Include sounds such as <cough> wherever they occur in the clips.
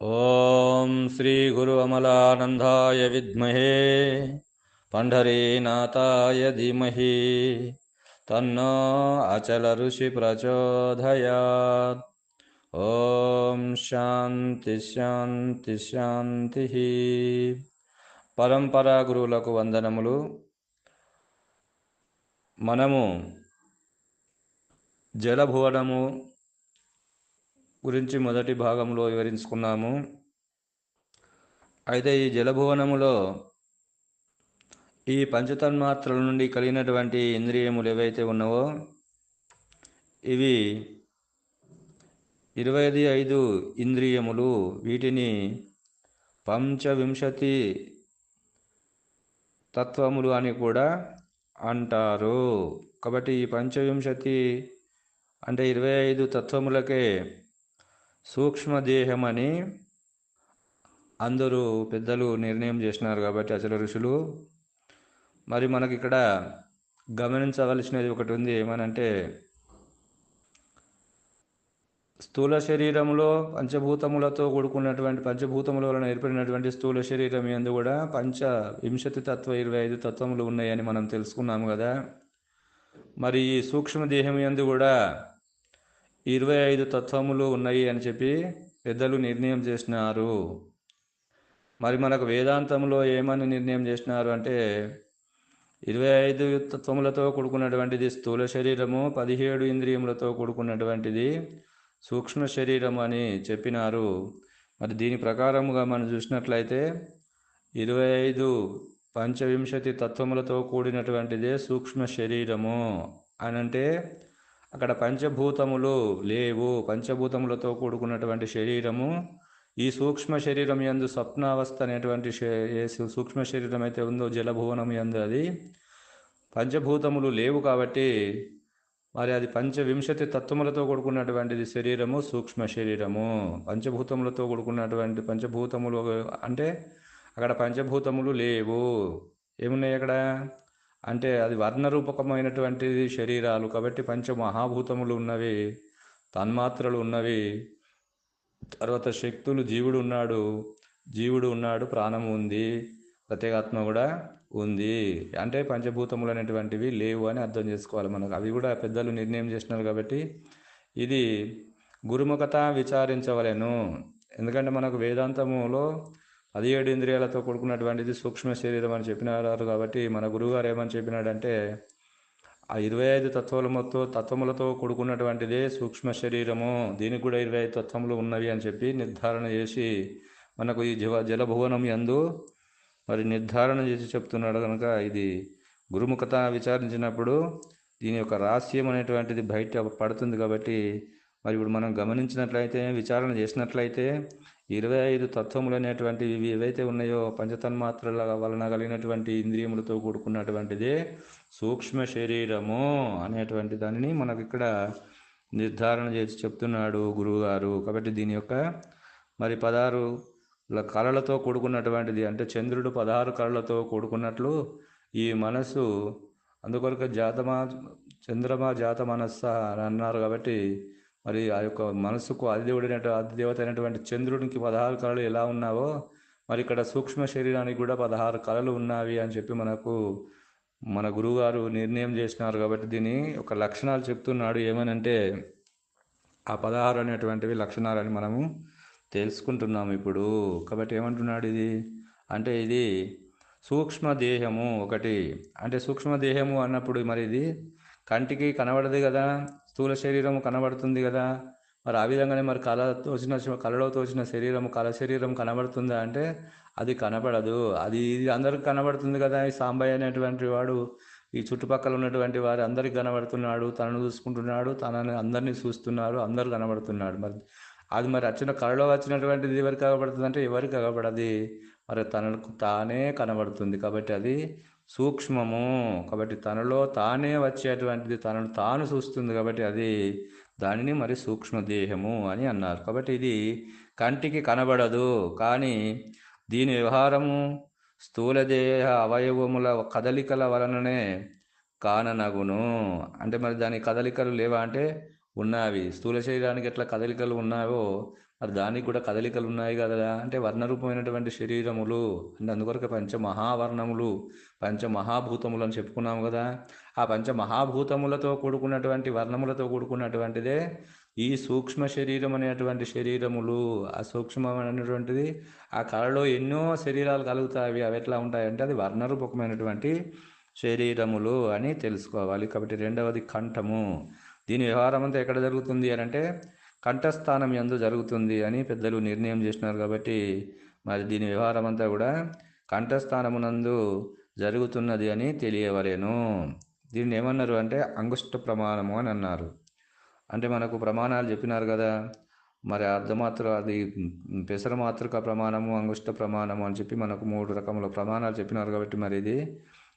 ॐ श्रीगुरुअमलानन्दाय विद्महे पण्ढरीनाथाय धीमहि तन्नो अचलऋषिप्रचोदयात् ॐ శాంతి శాంతి శాంతి పరంపరా గురువులకు వందనములు మనము జలభువనము గురించి మొదటి భాగంలో వివరించుకున్నాము. అయితే ఈ జలభువనములో ఈ పంచతన్మాత్రల నుండి కలిగినటువంటి ఇంద్రియములు ఏవైతే ఉన్నావో ఇవి ఇరవై ఐదు ఇంద్రియములు. వీటిని పంచవింశతి తత్వములు అని కూడా అంటారు. కాబట్టి ఈ పంచవింశతి అంటే ఇరవై ఐదు తత్వములకే సూక్ష్మదేహమని అందరూ పెద్దలు నిర్ణయం చేసినారు కాబట్టి అచల ఋషులు. మరి మనకి ఇక్కడ గమనించవలసినది ఒకటి ఉంది ఏమనంటే స్థూల శరీరంలో పంచభూతములతో కూడుకున్నటువంటి పంచభూతముల వలన ఏర్పడినటువంటి స్థూల శరీరం ఎందు కూడా పంచ వింశతి తత్వ ఇరవై ఐదు తత్వములు ఉన్నాయని మనం తెలుసుకున్నాము కదా. మరి ఈ సూక్ష్మదేహం ఎందు కూడా ఇరవై ఐదు తత్వములు ఉన్నాయి అని చెప్పి పెద్దలు నిర్ణయం చేసినారు. మరి మనకు వేదాంతంలో ఏమని నిర్ణయం చేసినారు అంటే ఇరవై ఐదు తత్వములతో కూడుకున్నటువంటిది స్థూల శరీరము పదిహేడు ఇంద్రియములతో కూడుకున్నటువంటిది సూక్ష్మ శరీరం అని చెప్పినారు. మరి దీని ప్రకారముగా మనం చూసినట్లయితే ఇరవై ఐదు పంచవింశతి తత్వములతో కూడినటువంటిదే సూక్ష్మ శరీరము అని అంటే అక్కడ పంచభూతములు లేవు. పంచభూతములతో కూడుకున్నటువంటి శరీరము ఈ సూక్ష్మ శరీరం ఎందు స్వప్నావస్థ అనేటువంటి సూక్ష్మ శరీరం అయితే ఉందో జలభువనం ఎందు అది. పంచభూతములు లేవు కాబట్టి మరి అది పంచవింశతి తత్వములతో కూడుకున్నటువంటిది శరీరము సూక్ష్మ శరీరము. పంచభూతములతో కూడుకున్నటువంటి పంచభూతములు అంటే అక్కడ పంచభూతములు లేవు. ఏమున్నాయి అక్కడ? అంటే అది వర్ణరూపకమైనటువంటిది శరీరాలు కాబట్టి పంచ మహాభూతములు ఉన్నవి తన్మాత్రలు ఉన్నవి. తర్వాత శక్తులు జీవుడు ఉన్నాడు. జీవుడు ఉన్నాడు ప్రాణము ఉంది ప్రత్యేగాత్మ కూడా ఉంది. అంటే పంచభూతములు అనేటువంటివి లేవు అని అర్థం చేసుకోవాలి మనకు. అవి కూడా పెద్దలు నిర్ణయం చేసినారు కాబట్టి ఇది గురుముఖత విచారించవలెను. ఎందుకంటే మనకు వేదాంతములో అది ఏడు ఇంద్రియాలతో కూడుకున్నటువంటిది సూక్ష్మ శరీరం అని చెప్పినారు కాబట్టి మన గురువుగారు ఏమని చెప్పినాడంటే ఆ ఇరవై ఐదు తత్వములతో తత్వములతో కూడుకున్నటువంటిదే సూక్ష్మ శరీరము. దీనికి కూడా ఇరవై ఐదు తత్వములు ఉన్నవి అని చెప్పి నిర్ధారణ చేసి మనకు ఈ జీవ జలభువనం ఎందు మరి నిర్ధారణ చేసి చెప్తున్నాడు కనుక ఇది గురుముఖత విచారించినప్పుడు దీని యొక్క రహస్యం అనేటువంటిది బయట పడుతుంది కాబట్టి మరి ఇప్పుడు మనం గమనించినట్లయితే విచారణ చేసినట్లయితే ఇరవై ఐదు తత్వములు అనేటువంటివి ఇవి ఏవైతే ఉన్నాయో పంచతన్మాత్రల వలన కలిగినటువంటి ఇంద్రియములతో కూడుకున్నటువంటిదే సూక్ష్మ శరీరము అనేటువంటి దానిని మనకు ఇక్కడ నిర్ధారణ చేసి చెప్తున్నాడు గురువుగారు. కాబట్టి దీని యొక్క మరి పదహారు కళలతో కూడుకున్నటువంటిది అంటే చంద్రుడు పదహారు కళలతో కూడుకున్నట్లు ఈ మనసు అందుకొరకు జాతమా చంద్రమా జాత మనస్స అని అన్నారు కాబట్టి మరి ఆ యొక్క మనసుకు అధిదేవుడైన అధిదేవత అయినటువంటి చంద్రుడికి పదహారు కళలు ఎలా ఉన్నావో మరి ఇక్కడ సూక్ష్మ శరీరానికి కూడా పదహారు కళలు ఉన్నవి అని చెప్పి మనకు మన గురువుగారు నిర్ణయం చేసినారు కాబట్టి దీని ఒక లక్షణాలు చెప్తున్నాడు. ఏమనంటే ఆ పదహారు అనేటువంటివి లక్షణాలని మనము తెలుసుకుంటున్నాము ఇప్పుడు. కాబట్టి ఏమంటున్నాడు ఇది? అంటే ఇది సూక్ష్మదేహము ఒకటి. అంటే సూక్ష్మదేహము అన్నప్పుడు మరి ఇది కంటికి కనబడదు కదా? స్థూల శరీరము కనబడుతుంది కదా. మరి ఆ విధంగానే మరి కళ తోచిన కళలో తోచిన శరీరం కళ శరీరం కనబడుతుందా అంటే అది కనబడదు. అది ఇది అందరికి కనబడుతుంది కదా. ఈ సాంబయ్య అనేటువంటి వాడు ఈ చుట్టుపక్కల ఉన్నటువంటి వారు అందరికి కనబడుతున్నాడు. తనను చూసుకుంటున్నాడు. తనని అందరినీ చూస్తున్నారు. అందరు కనబడుతున్నాడు మరి అది మరి వచ్చిన కళలో వచ్చినటువంటిది ఎవరికి కనబడుతుంది అంటే ఎవరికి కనబడది? మరి తనకు తానే కనబడుతుంది కాబట్టి అది సూక్ష్మము. కాబట్టి తనలో తానే వచ్చేటువంటిది తనను తాను చూస్తుంది కాబట్టి అది దానిని మరి సూక్ష్మదేహము అని అన్నారు. కాబట్టి ఇది కంటికి కనబడదు. కానీ దీని వ్యవహారము స్థూలదేహ అవయవముల కదలికల వలననే కాననగును. అంటే మరి దాని కదలికలు లేవా అంటే ఉన్నావి. స్థూల శరీరానికి ఎట్లా కదలికలు ఉన్నాయో మరి దానికి కూడా కదలికలు ఉన్నాయి కదా అంటే వర్ణరూపమైనటువంటి శరీరములు అంటే అందుకొరకు పంచ మహావర్ణములు పంచ మహాభూతములు అని చెప్పుకున్నాము కదా. ఆ పంచ మహాభూతములతో కూడుకున్నటువంటి వర్ణములతో కూడుకున్నటువంటిదే ఈ సూక్ష్మ శరీరం అనేటువంటి శరీరములు. ఆ సూక్ష్మమైనటువంటిది ఆ కళలో ఎన్నో శరీరాలు కలుగుతాయి అవి ఎట్లా ఉంటాయంటే అది వర్ణరూపకమైనటువంటి శరీరములు అని తెలుసుకోవాలి. కాబట్టి రెండవది కంఠము. దీని వ్యవహారం అంతా ఎక్కడ జరుగుతుంది అని అంటే కంఠస్థానం ఎందు జరుగుతుంది అని పెద్దలు నిర్ణయం చేసినారు కాబట్టి మరి దీని వ్యవహారం అంతా కూడా కంఠస్థానమునందు జరుగుతున్నది అని తెలియవలేను. దీన్ని ఏమన్నారు అంటే అంగుష్ట ప్రమాణము అని అన్నారు. అంటే మనకు ప్రమాణాలు చెప్పినారు కదా మరి అర్ధమాత్ర అది పెసర మాతృక ప్రమాణము అంగుష్ట ప్రమాణము అని చెప్పి మనకు మూడు రకముల ప్రమాణాలు చెప్పినారు కాబట్టి మరి ఇది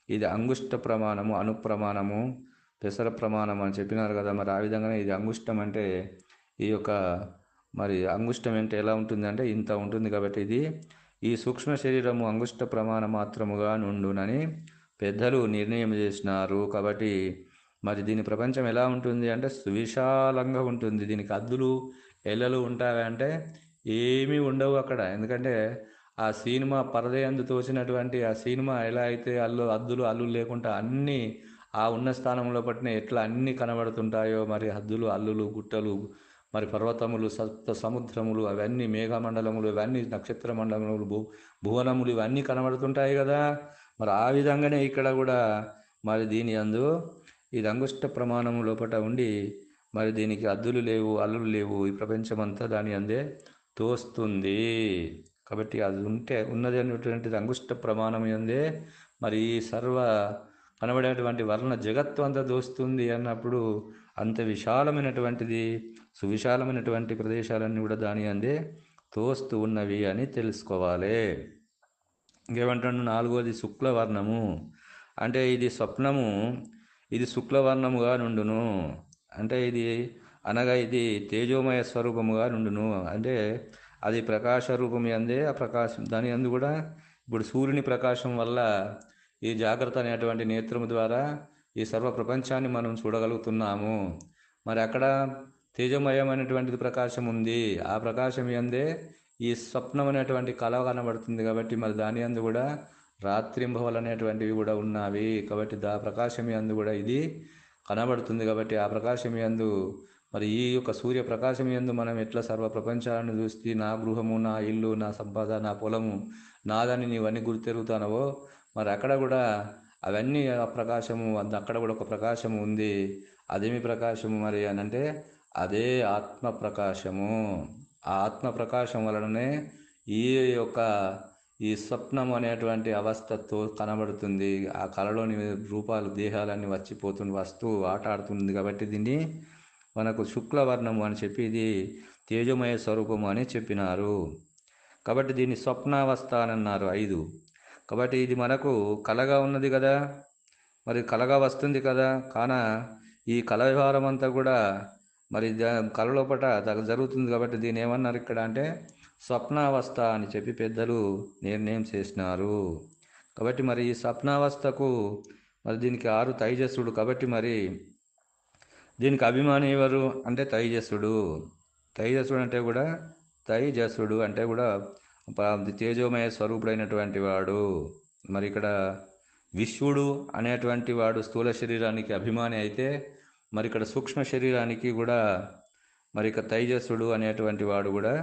ఇది అంగుష్ట ప్రమాణము అనుప్రమాణము పెసర ప్రమాణం అని చెప్పినారు కదా మరి ఆ విధంగానే ఇది అంగుష్టం అంటే ఈ యొక్క మరి అంగుష్టం అంటే ఎలా ఉంటుంది అంటే ఇంత ఉంటుంది కాబట్టి ఇది ఈ సూక్ష్మ శరీరము అంగుష్ట ప్రమాణ మాత్రముగా నుండునని పెద్దలు నిర్ణయం చేసినారు కాబట్టి మరి దీని ప్రపంచం ఎలా ఉంటుంది అంటే సువిశాలంగా ఉంటుంది. దీనికి అద్దులు ఎల్లలు ఉంటాయి అంటే ఏమీ ఉండవు అక్కడ. ఎందుకంటే ఆ సినిమా పరదయందు తోచినటువంటి ఆ సినిమా ఎలా అయితే అల్లు అద్దులు అల్లు లేకుండా అన్నీ ఆ ఉన్న స్థానంలో పట్టిన ఎట్లా అన్నీ కనబడుతుంటాయో మరి హద్దులు అల్లులు గుట్టలు మరి పర్వతములు సప్త సముద్రములు అవన్నీ మేఘమండలములు ఇవన్నీ నక్షత్ర మండలములు భూ భువనములు ఇవన్నీ కనబడుతుంటాయి కదా. మరి ఆ విధంగానే ఇక్కడ కూడా మరి దీని అందు ఇది అంగుష్ట ప్రమాణము లోపల ఉండి మరి దీనికి అద్దులు లేవు అల్లులు లేవు ఈ ప్రపంచమంతా దాని అందే తోస్తుంది. కాబట్టి అది ఉంటే ఉన్నది అనేటువంటిది అంగుష్ట ప్రమాణం అందే మరి ఈ సర్వ కనబడేటువంటి వర్ణ జగత్తు అంతా దోస్తుంది అన్నప్పుడు అంత విశాలమైనటువంటిది సువిశాలమైనటువంటి ప్రదేశాలన్నీ కూడా దాని అందే తోస్తూ ఉన్నవి అని తెలుసుకోవాలి. ఇంకేమంటాడు? నాలుగోది శుక్లవర్ణము. అంటే ఇది స్వప్నము ఇది శుక్లవర్ణముగా నుండును. అంటే ఇది అనగా ఇది తేజోమయ స్వరూపముగా నుండును. అంటే అది ప్రకాశ రూపం అందే ఆ ప్రకాశం దాని అందు కూడా ఇప్పుడు సూర్యుని ప్రకాశం వల్ల ఈ జాగ్రత్త అనేటువంటి నేత్రము ద్వారా ఈ సర్వ ప్రపంచాన్ని మనం చూడగలుగుతున్నాము. మరి అక్కడ తేజమయమైనటువంటిది ప్రకాశం ఉంది. ఆ ప్రకాశం ఎందే ఈ స్వప్నం అనేటువంటి కళ కనబడుతుంది కాబట్టి మరి దాని అందు కూడా రాత్రింభవలు అనేటువంటివి కూడా ఉన్నవి. కాబట్టి దా ప్రకాశం ఎందు కూడా ఇది కనబడుతుంది కాబట్టి ఆ ప్రకాశం యందు మరి ఈ యొక్క సూర్య ప్రకాశం యందు మనం ఎట్లా సర్వ ప్రపంచాలను చూస్తే నా గృహము నా ఇల్లు నా సంపద నా పొలము నాదని నీవన్నీ గుర్తెరుగుతానవో మరి అక్కడ కూడా అవన్నీ ఆ ప్రకాశము అక్కడ కూడా ఒక ప్రకాశము ఉంది. అదేమి ప్రకాశము మరి అని అంటే అదే ఆత్మ ప్రకాశము. ఆ ఆత్మ ప్రకాశం వలననే ఈ యొక్క ఈ స్వప్నం అనేటువంటి అవస్థతో కనబడుతుంది. ఆ కళలోని రూపాలు దేహాలన్నీ వచ్చిపోతుంది వస్తూ ఆట ఆడుతుంది కాబట్టి దీన్ని మనకు శుక్లవర్ణము అని చెప్పి ఇది తేజమయ స్వరూపము అని చెప్పినారు. కాబట్టి దీన్ని స్వప్నావస్థ అని అన్నారు. ఐదు. కాబట్టి ఇది మనకు కలగా ఉన్నది కదా. మరి కలగా వస్తుంది కదా. కాన ఈ కల వ్యవహారం అంతా కూడా మరి ద- కల లోపట జరుగుతుంది కాబట్టి దీని ఏమన్నారు ఇక్కడ అంటే స్వప్నావస్థ అని చెప్పి పెద్దలు నిర్ణయం చేసినారు. కాబట్టి మరి ఈ స్వప్నావస్థకు మరి దీనికి ఆరు తైజస్సుడు కాబట్టి మరి దీనికి అభిమాని ఎవరు అంటే తైజస్సుడు. తైజస్సుడు అంటే కూడా తైజస్సుడు అంటే కూడా తేజోమయ స్వరూపుడైనటువంటి వాడు మరి ఇక్కడ విశ్వడు అనేటువంటి వాడు స్థూల శరీరానికి అభిమాని అయితే మరి ఇక్కడ సూక్ష్మ శరీరానికి కూడా మరి ఇక తైజస్సుడు అనేటువంటి వాడు కూడా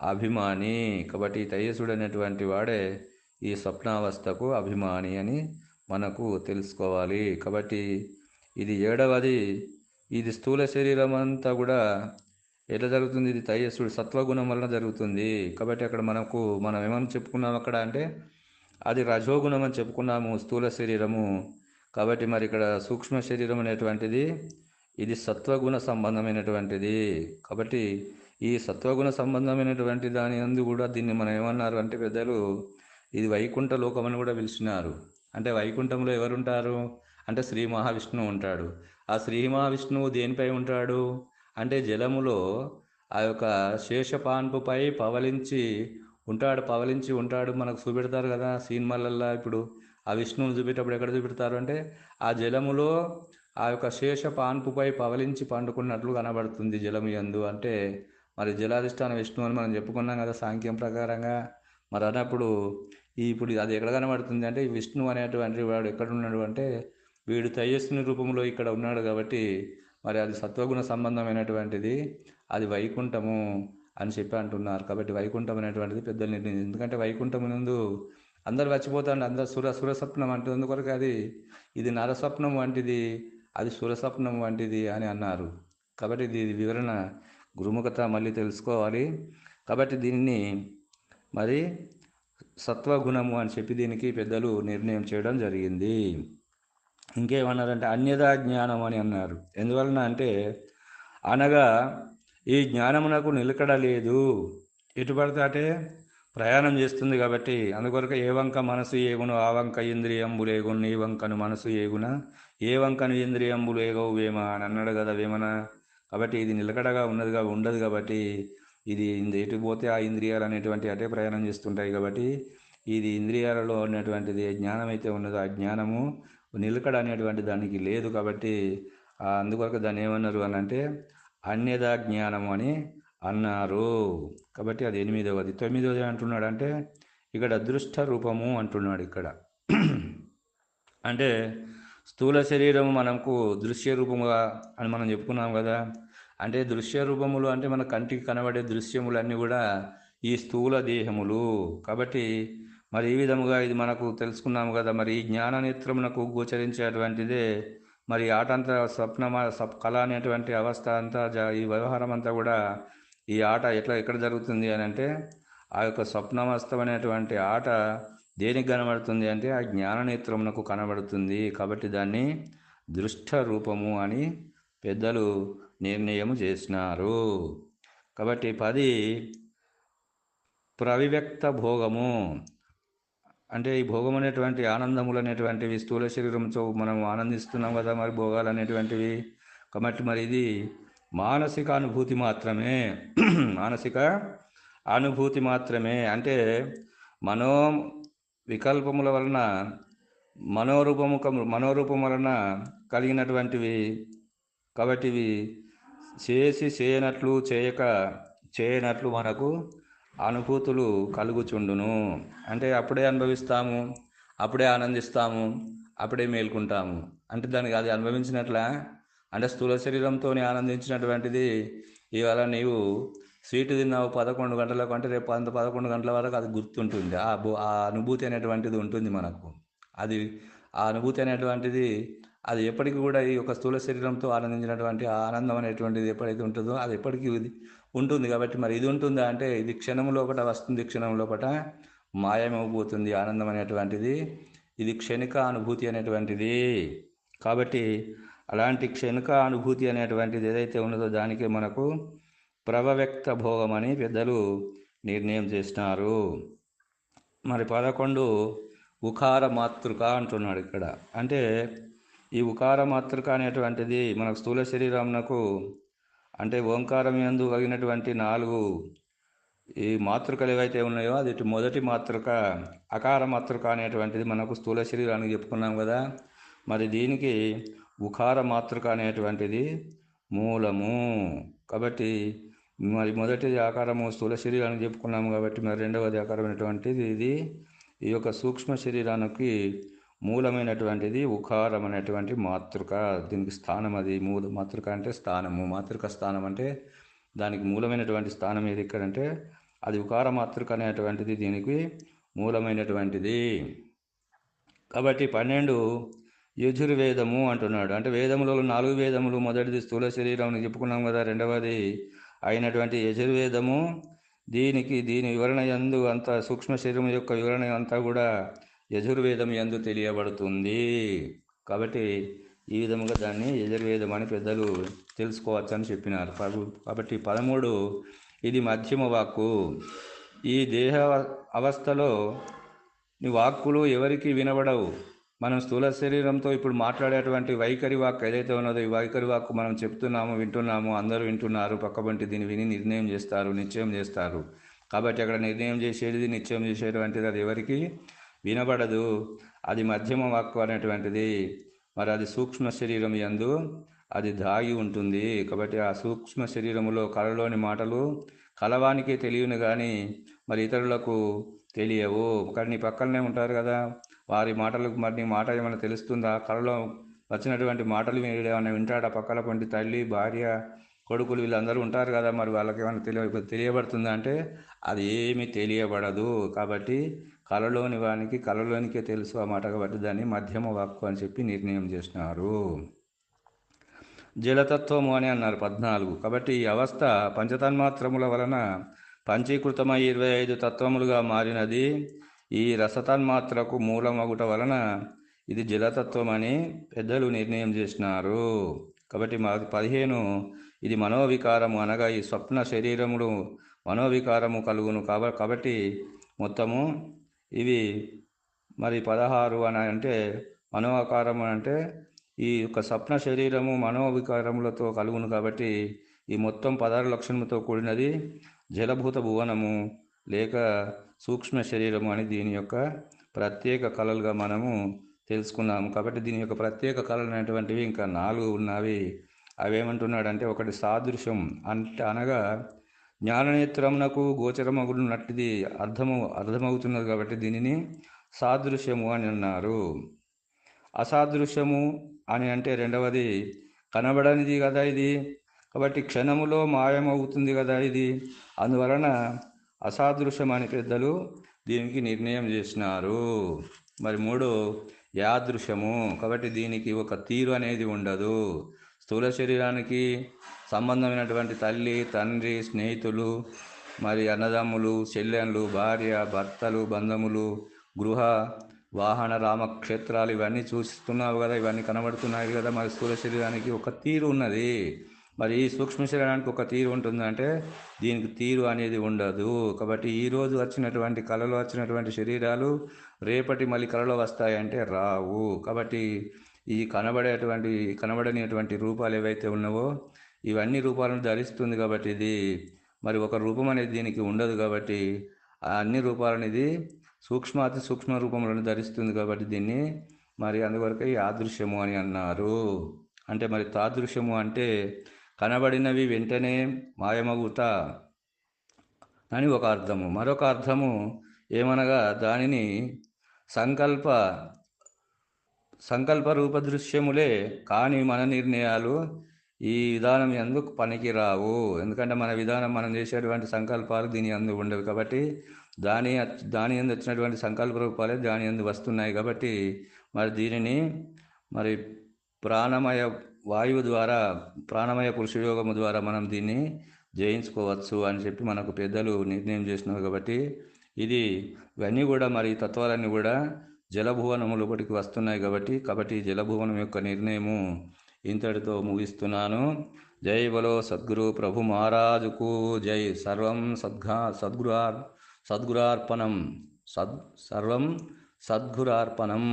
అభిమాని. కాబట్టి తైజస్సుడు అనేటువంటి వాడే ఈ స్వప్నావస్థకు అభిమాని అని మనకు తెలుసుకోవాలి. కాబట్టి ఇది ఏడవది. ఇది స్థూల శరీరం అంతా కూడా ఎట్లా జరుగుతుంది? ఇది తైజస్సుడు సత్వగుణం వలన జరుగుతుంది. కాబట్టి అక్కడ మనకు మనం ఏమని చెప్పుకున్నాం అక్కడ అంటే అది రజోగుణం అని చెప్పుకున్నాము స్థూల శరీరము. కాబట్టి మరి ఇక్కడ సూక్ష్మ శరీరం అనేటువంటిది ఇది సత్వగుణ సంబంధమైనటువంటిది. కాబట్టి ఈ సత్వగుణ సంబంధమైనటువంటి దాని అందు కూడా దీన్ని మనం ఏమన్నారు అంటే పెద్దలు ఇది వైకుంఠ లోకం అని కూడా పిలిచినారు. అంటే వైకుంఠంలో ఎవరుంటారు? అంటే శ్రీ మహావిష్ణువు ఉంటాడు. ఆ శ్రీ మహావిష్ణువు దేనిపై ఉంటాడు? అంటే జలములో ఆ యొక్క శేషపాన్పుపై పవలించి ఉంటాడు పవలించి ఉంటాడు మనకు చూపెడతారు కదా సినిమాలల్లో ఇప్పుడు. ఆ విష్ణువుని చూపేటప్పుడు ఎక్కడ చూపెడతారు అంటే ఆ జలములో ఆ యొక్క శేష పాన్పుపై పవలించి పండుకున్నట్లు కనబడుతుంది జలము ఎందు అంటే మరి జలాధిష్టాన విష్ణువు అని మనం చెప్పుకున్నాం కదా సాంఖ్యం ప్రకారంగా. మరి అన్నప్పుడు ఈ ఇప్పుడు అది ఎక్కడ కనబడుతుంది అంటే విష్ణువు అనేటువంటి వాడు ఎక్కడ ఉన్నాడు అంటే వీడు తేజస్సుని రూపంలో ఇక్కడ ఉన్నాడు కాబట్టి మరి అది సత్వగుణ సంబంధమైనటువంటిది అది వైకుంఠము అని చెప్పి అంటున్నారు. కాబట్టి వైకుంఠం అనేటువంటిది పెద్దలు నిర్ణయం ఎందుకంటే వైకుంఠం ముందు అందరు చచ్చిపోతాడు అందరు సుర సురస్వప్నం అంటే కొరకు అది? ఇది నరస్వప్నం వంటిది అది సురస్వప్నం వంటిది అని అన్నారు. కాబట్టి ఇది వివరణ గురుముఖత మళ్ళీ తెలుసుకోవాలి. కాబట్టి దీన్ని మరి సత్వగుణము అని చెప్పి దీనికి పెద్దలు నిర్ణయం చేయడం జరిగింది. ఇంకేమన్నారంటే అన్యదా జ్ఞానం అని అన్నారు. ఎందువలన అంటే అనగా ఈ జ్ఞానమునకు నిలకడ లేదు ఎటు పడితే అంటే ప్రయాణం చేస్తుంది కాబట్టి అందుకొరకు ఏ వంక మనసు ఏగును ఆ వంక ఇంద్రియంబులేగును ఈ వంకను మనసు ఏగున? ఏ వంకను ఇంద్రియంబులేగవు వేమ అని అన్నాడు కదా వేమన. కాబట్టి ఇది నిలకడగా ఉన్నదిగా ఉండదు కాబట్టి ఇది ఇంద- ఎటు పోతే ఆ ఇంద్రియాలు అనేటువంటి అటే ప్రయాణం చేస్తుంటాయి కాబట్టి ఇది ఇంద్రియాలలో ఉన్నటువంటిది జ్ఞానం అయితే ఉన్నదో ఆ జ్ఞానము నిలకడ అనేటువంటి దానికి లేదు కాబట్టి అందువరకు దాన్ని ఏమన్నారు అని అంటే అన్యదా జ్ఞానము అని అన్నారు. కాబట్టి అది ఎనిమిదవది. తొమ్మిదవది అంటున్నాడు అంటే ఇక్కడ అదృష్ట రూపము అంటున్నాడు ఇక్కడ. <clears throat> అంటే స్థూల శరీరం మనకు దృశ్య రూపముగా అని మనం చెప్పుకున్నాం కదా. అంటే దృశ్య రూపములు అంటే మన కంటికి కనబడే దృశ్యములన్నీ కూడా ఈ స్థూల దేహములు. కాబట్టి మరి ఈ విధముగా ఇది మనకు తెలుసుకున్నాము కదా మరి ఈ జ్ఞాన నేత్రమునకు గోచరించేటువంటిదే మరి ఆటంత స్వప్న సప్ కళ అనేటువంటి అవస్థ అంతా జ- ఈ వ్యవహారం అంతా కూడా ఈ ఆట ఎట్లా ఎక్కడ జరుగుతుంది అని అంటే ఆ యొక్క స్వప్నమస్తం అనేటువంటి ఆట దేనికి కనబడుతుంది అంటే ఆ జ్ఞాననేత్రమునకు కనబడుతుంది. కాబట్టి దాన్ని దృష్ట రూపము అని పెద్దలు నిర్ణయం చేసినారు. కాబట్టి పది ప్రవివ్యక్త భోగము. అంటే ఈ భోగం అనేటువంటి ఆనందములు అనేటువంటివి స్థూల శరీరంతో మనం ఆనందిస్తున్నాం కదా మరి భోగాలు అనేటువంటివి. కాబట్టి మరి ఇది మానసిక అనుభూతి మాత్రమే. మానసిక అనుభూతి మాత్రమే. అంటే మనో వికల్పముల వలన మనోరూపము మనోరూపం వలన కలిగినటువంటివి. కాబట్టి ఇవి చేసి చేయనట్లు చేయక చేయనట్లు మనకు అనుభూతులు కలుగుచుండును. అంటే అప్పుడే అనుభవిస్తాము అప్పుడే ఆనందిస్తాము అప్పుడే మేల్కుంటాము. అంటే దానికి అది అనుభవించినట్లా? అంటే స్థూల శరీరంతో ఆనందించినటువంటిది ఇవాళ నీవు స్వీట్ తిన్నావు పదకొండు గంటలకు అంటే రేపు అంత పదకొండు గంటల వరకు అది గుర్తుంటుంది. ఆ ఆ అనుభూతి అనేటువంటిది ఉంటుంది మనకు. అది ఆ అనుభూతి అనేటువంటిది అది ఎప్పటికీ కూడా ఈ యొక్క స్థూల శరీరంతో ఆనందించినటువంటి ఆనందం అనేటువంటిది ఎప్పుడైతే ఉంటుందో అది ఎప్పటికీ ఇది ఉంటుంది కాబట్టి మరి ఇది ఉంటుందా అంటే ఇది క్షణం లోపట వస్తుంది క్షణం లోపట మాయమైపోతుంది ఆనందం అనేటువంటిది. ఇది క్షణిక అనుభూతి అనేటువంటిది. కాబట్టి అలాంటి క్షణిక అనుభూతి అనేటువంటిది ఏదైతే ఉన్నదో దానికే మనకు ప్రవవ్యక్త భోగం అని పెద్దలు నిర్ణయం చేసినారు. మరి పదకొండు ఉకార మాతృక అంటున్నాడు ఇక్కడ. అంటే ఈ ఉకార మాతృక అనేటువంటిది మనకు స్థూల శరీరమునకు అంటే ఓంకారం యందు కలిగినటువంటి నాలుగు ఈ మాతృకలు ఏవైతే ఉన్నాయో అది ఇటు మొదటి మాతృక అకార మాతృక అనేటువంటిది మనకు స్థూల శరీరానికి చెప్పుకున్నాం కదా. మరి దీనికి ఉకార మాతృక అనేటువంటిది మూలము. కాబట్టి మరి మొదటిది ఆకారము స్థూల శరీరానికి చెప్పుకున్నాము కాబట్టి మరి రెండవది ఆకారమైనటువంటిది ఇది. ఈ యొక్క సూక్ష్మ శరీరానికి మూలమైనటువంటిది ఉకారం అనేటువంటి మాతృక. దీనికి స్థానం అది. మూల మాతృక అంటే స్థానము. మాతృక స్థానం అంటే దానికి మూలమైనటువంటి స్థానం ఏది ఇక్కడంటే అది ఉకార మాతృక అనేటువంటిది దీనికి మూలమైనటువంటిది. కాబట్టి పన్నెండు యజుర్వేదము అంటున్నాడు. అంటే వేదములలో నాలుగు వేదములు. మొదటిది స్థూల శరీరం చెప్పుకున్నాం కదా. రెండవది అయినటువంటి యజుర్వేదము. దీనికి దీని వివరణ యందు అంత సూక్ష్మ శరీరం యొక్క వివరణ అంతా కూడా యజుర్వేదం ఎందు తెలియబడుతుంది. కాబట్టి ఈ విధముగా దాన్ని యజుర్వేదం అని పెద్దలు తెలుసుకోవచ్చు అని చెప్పినారు కాబట్టి పదమూడు ఇది మధ్యమ వాక్కు. ఈ దేహ అవస్థలో నీ వాక్కులు ఎవరికి వినబడవు. మనం స్థూల శరీరంతో ఇప్పుడు మాట్లాడేటువంటి వైఖరి వాక్ ఏదైతే ఉన్నదో ఈ వైఖరి వాక్కు మనం చెప్తున్నాము వింటున్నాము అందరూ వింటున్నారు పక్కబంటి దీన్ని విని నిర్ణయం చేస్తారు నిశ్చయం చేస్తారు. కాబట్టి అక్కడ నిర్ణయం చేసేది నిశ్చయం చేసేటువంటిది అది ఎవరికి వినబడదు. అది మధ్యమ వాక్కు అనేటువంటిది. మరి అది సూక్ష్మ శరీరం యందు అది దాగి ఉంటుంది. కాబట్టి ఆ సూక్ష్మ శరీరములో కళలోని మాటలు కలవానికే తెలియను కానీ మరి ఇతరులకు తెలియవు. కానీ నీ పక్కనే ఉంటారు కదా వారి మాటలకు మరి నీ మాట ఏమైనా తెలుస్తుందా? కళలో వచ్చినటువంటి మాటలు మీరు ఏమైనా వింటాడా? పక్కల పంటి తల్లి భార్య కొడుకులు వీళ్ళందరూ ఉంటారు కదా మరి వాళ్ళకి ఏమైనా తెలియ తెలియబడుతుందా అంటే అది ఏమీ తెలియబడదు. కాబట్టి కలలోని వానికి కలలోనికే తెలుసు ఆ మాట కాబట్టి దాన్ని మధ్యమ వాక్కు అని చెప్పి నిర్ణయం చేసినారు. జలతత్వము అని అన్నారు పద్నాలుగు. కాబట్టి ఈ అవస్థ పంచతన్మాత్రముల వలన పంచీకృతమై ఇరవై ఐదు తత్వములుగా మారినది. ఈ రసతన్మాత్రకు మూలమగుట వలన ఇది జలతత్వం అని పెద్దలు నిర్ణయం చేసినారు. కాబట్టి మా పదిహేను ఇది మనోవికారము అనగా ఈ స్వప్న శరీరములు మనోవికారము కలుగును కాబ కాబట్టి మొత్తము ఇవి మరి పదహారు అని అంటే మనోకారము అంటే ఈ యొక్క స్వప్న శరీరము మనోవికారములతో కలుగును కాబట్టి ఈ మొత్తం పదహారు లక్షణముతో కూడినది జలభూత భువనము లేక సూక్ష్మ శరీరము అని దీని యొక్క ప్రత్యేక కళలుగా మనము తెలుసుకున్నాము. కాబట్టి దీని యొక్క ప్రత్యేక కళలు అనేటువంటివి ఇంకా నాలుగు ఉన్నవి. అవేమంటున్నాడంటే ఒకటి సాదృశ్యం అంటే అనగా జ్ఞాననేత్రమునకు గోచరమగునట్టిది అర్థము అర్థమవుతున్నది కాబట్టి దీనిని సాదృశ్యము అని అన్నారు. అసాదృశ్యము అని అంటే రెండవది కనబడనిది కదా ఇది? కాబట్టి క్షణములో మాయమవుతుంది కదా ఇది? అందువలన అసాదృశ్యం అని పెద్దలు దీనికి నిర్ణయం చేసినారు. మరి మూడు యాదృశ్యము. కాబట్టి దీనికి ఒక తీరు అనేది ఉండదు. స్థూల శరీరానికి సంబంధమైనటువంటి తల్లి తండ్రి స్నేహితులు మరి అన్నదమ్ములు చెల్లెళ్ళు భార్య భర్తలు బంధములు గృహ వాహన రామక్షేత్రాలు ఇవన్నీ చూస్తున్నావు కదా ఇవన్నీ కనబడుతున్నాయి కదా మరి స్థూల శరీరానికి ఒక తీరు ఉన్నది. మరి ఈ సూక్ష్మ శరీరానికి ఒక తీరు ఉంటుందంటే దీనికి తీరు అనేది ఉండదు. కాబట్టి ఈరోజు వచ్చినటువంటి కళలో వచ్చినటువంటి శరీరాలు రేపటి మళ్ళీ కళలో వస్తాయంటే రావు. కాబట్టి ఈ కనబడేటువంటి కనబడనేటువంటి రూపాలు ఏవైతే ఉన్నావో ఇవన్నీ రూపాలను ధరిస్తుంది కాబట్టి ఇది. మరి ఒక రూపం అనేది దీనికి ఉండదు కాబట్టి ఆ అన్ని రూపాలనేది సూక్ష్మ సూక్ష్మాతి సూక్ష్మ రూపంలో ధరిస్తుంది కాబట్టి దీన్ని మరి అందువరకు ఈ ఆదృశ్యము అని అన్నారు. అంటే మరి తాదృశ్యము అంటే కనబడినవి వెంటనే మాయమగుతా అని ఒక అర్థము. మరొక అర్థము ఏమనగా దానిని సంకల్ప సంకల్ప రూపదృశ్యములే కాని మన నిర్ణయాలు ఈ విధానం ఎందుకు పనికిరావు? ఎందుకంటే మన విధానం మనం చేసేటువంటి సంకల్పాలు దీని అందు ఉండవు కాబట్టి దాని దాని ఎందు వచ్చినటువంటి సంకల్ప రూపాలే దాని ఎందు వస్తున్నాయి కాబట్టి మరి దీనిని మరి ప్రాణమయ వాయువు ద్వారా ప్రాణమయ పురుషయోగము ద్వారా మనం దీన్ని జయించుకోవచ్చు అని చెప్పి మనకు పెద్దలు నిర్ణయం చేసినారు కాబట్టి ఇది ఇవన్నీ కూడా మరి తత్వాలన్నీ కూడా జలభువనము లోపలికి వస్తున్నాయి కాబట్టి కాబట్టి జలభువనం యొక్క నిర్ణయము ఇంతటితో ముగిస్తున్నాను. జై బలో సద్గురు ప్రభు మహారాజుకు జై. సర్వం సద్గా సద్గురార్ సద్గురార్పణం సద్ సర్వం సద్గురార్పణం.